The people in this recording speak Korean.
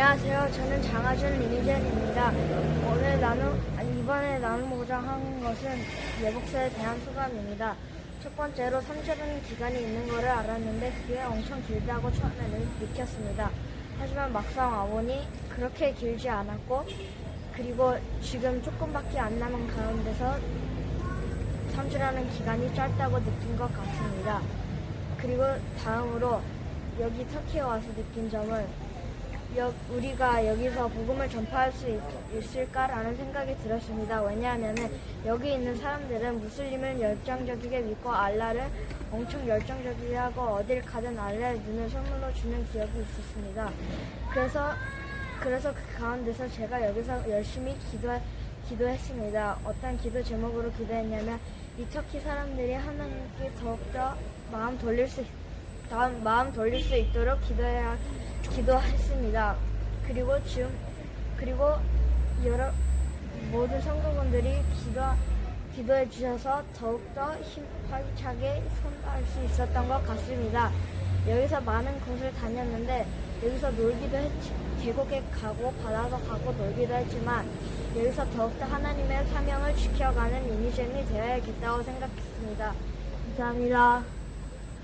안녕하세요. 저는 장하준 리니젠입니다. 오늘 나누, 아니, 이번에 나누고자 하는 것은 예복서에 대한 소감입니다. 첫 번째로 3주라는 기간이 있는 것을 알았는데 그게 엄청 길다고 처음에는 느꼈습니다. 하지만 막상 와보니 그렇게 길지 않았고 그리고 지금 조금밖에 안 남은 가운데서 3주라는 기간이 짧다고 느낀 것 같습니다. 그리고 다음으로 여기 터키에 와서 느낀 점은 여- 우리가 여기서 복음을 전파할 수 있, 있을까라는 생각이 들었습니다. 왜냐하면 여기 있는 사람들은 무슬림을 열정적이게 믿고 알라를 엄청 열정적이게 하고 어딜 가든 알라의 눈을 선물로 주는 기억이 있었습니다. 그래서 그래서 그 가운데서 제가 여기서 열심히 기도 기도했습니다. 어떤 기도 제목으로 기도했냐면 이 터키 사람들이 하나님께 더욱더 마음 돌릴 수 마음 돌릴 수 있도록 기도해야 기도했습니다. 그리고 지금 그리고 여러 모든 성도분들이 기도 기도해 주셔서 더욱더 힘 활기차게 선발할 수 있었던 것 같습니다. 여기서 많은 곳을 다녔는데 여기서 놀기도 했지 계곡에 가고 바다도 가고 놀기도 했지만 여기서 더욱더 하나님의 사명을 지켜가는 유니젠이 되어야겠다고 생각했습니다. 감사합니다.